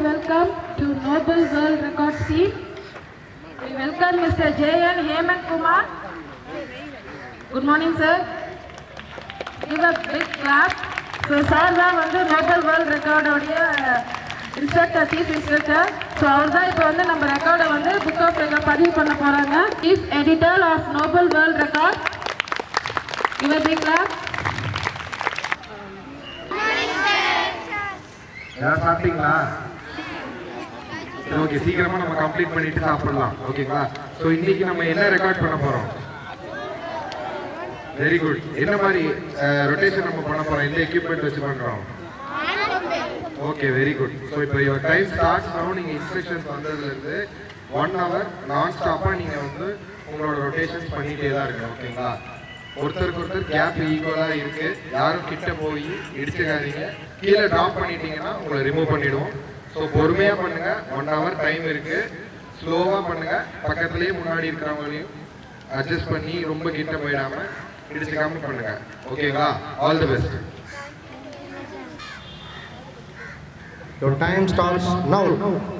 Welcome to Noble World Record Team. We welcome Mr. J.N. Hemant Kumar. Good morning, sir. Give a big so sir தான் வந்து Nobel world ரெக்கார்டோடைய instructor chief so அவர் தான் இப்போ வந்து நம்ம ரெக்கார்டை வந்து புக் ஆஃப் பதிவு பண்ண போகிறாங்க chief editor of Nobel world record இவர் பிக் கிளாப் சாப்பிட்டீங்களா ஓகே சீக்கிரமா நம்ம கம்ப்ளீட் பண்ணிட்டு சாப்பிடலாம். ஓகேங்களா ஸோ இன்னைக்கு நம்ம என்ன ரெக்கார்ட் பண்ண போறோம்? வெரி குட் என்ன மாதிரி ரொட்டேஷன் நம்ம பண்ண போறோம்? எந்த எக்யூப்மெண்ட் வச்சு பண்றோம்? ஓகே வெரி குட் ஸோ இப்போ யுவர் டைம் ஸ்டார்ட்ஸ் ஆகும் நீங்கள் இன்ஸ்ட்ரக்ஷன்ஸ் வந்ததுலேருந்து ஒன் ஹவர் நான் ஸ்டாப்பாக நீங்கள் வந்து உங்களோட ரொட்டேஷன்ஸ் பண்ணிகிட்டே தான் இருக்கணும். ஓகேங்களா ஒருத்தருக்கு ஒருத்தர் கேப் ஈக்குவலாக இருக்கு. யாரும் கிட்ட போய் இடிச்சுக்காதீங்க கீழே ட்ராப் பண்ணிட்டீங்கன்னா உங்களை ரிமூவ் பண்ணிடுவோம். ஸோ பொறுமையாக பண்ணுங்க. ஒன் ஹவர் டைம் இருக்கு. ஸ்லோவாக பண்ணுங்க. பக்கத்துலேயே முன்னாடி இருக்கிறவங்களையும் அட்ஜஸ்ட் பண்ணி ரொம்ப கிட்ட போயிடாம இடிச்சுக்காம பண்ணுங்க. ஓகேங்களா all the best Your time starts now. now.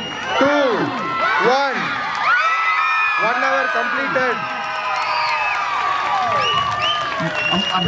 completed.